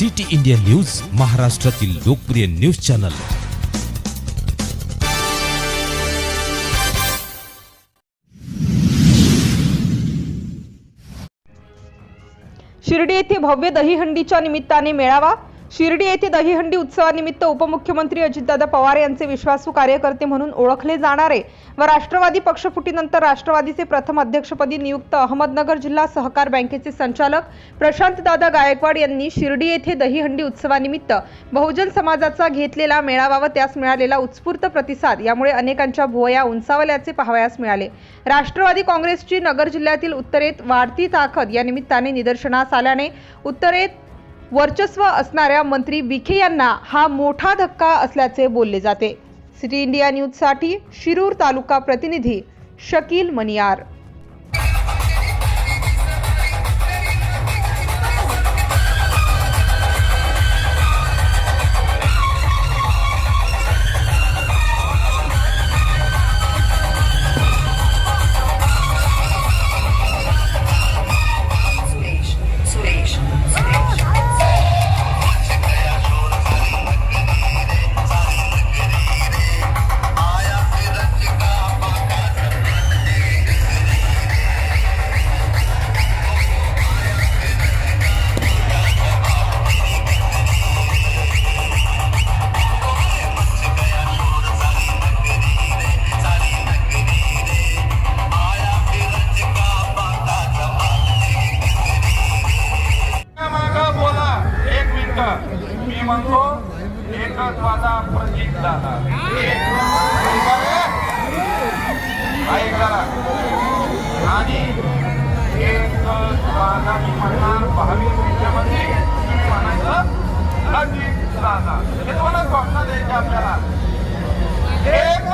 City India news महाराष्ट्रातील लोकप्रिय news channel. Shirdi येथे भव्य दहीहंडीच्या निमित्ताने मेळावा शिर्डी येथे दहीहंडी उत्सवानिमित्त उपमुख्यमंत्री अजितदादा पवार यांचे विश्वासू कार्यकर्ते म्हणून ओळखले जाणारे व राष्ट्रवादी पक्षफुटीनंतर राष्ट्रवादीचे प्रथम अध्यक्षपदी नियुक्त अहमदनगर जिल्हा सहकार बँकेचे संचालक प्रशांतदादा गायकवाड यांनी शिर्डी येथे दहीहंडी उत्सवानिमित्त बहुजन समाजाचा घेतलेला मेळावा व त्यास मिळालेला उत्स्फूर्त प्रतिसाद यामुळे अनेकांच्या भुवया उंचावल्याचे पाहावयास मिळाले. राष्ट्रवादी काँग्रेसची नगर जिल्ह्यातील उत्तरेत वाढती ताकद या निमित्ताने निदर्शनास आल्याने उत्तरेत वर्चस्व असणाऱ्या मंत्री विखे यांना हा मोठा धक्का असल्याचे बोलले जाते. सिटी इंडिया न्यूजसाठी शिरूर तालुका प्रतिनिधी शकील मनियार. मी म्हणतो एकत्वाचा प्रतीक दादा आणि एकत्वाचा मी म्हणणार भावी त्याच्यामध्ये म्हणायचं प्रतीक दादा हे तुम्हाला स्वप्न द्यायचं आपल्याला? एक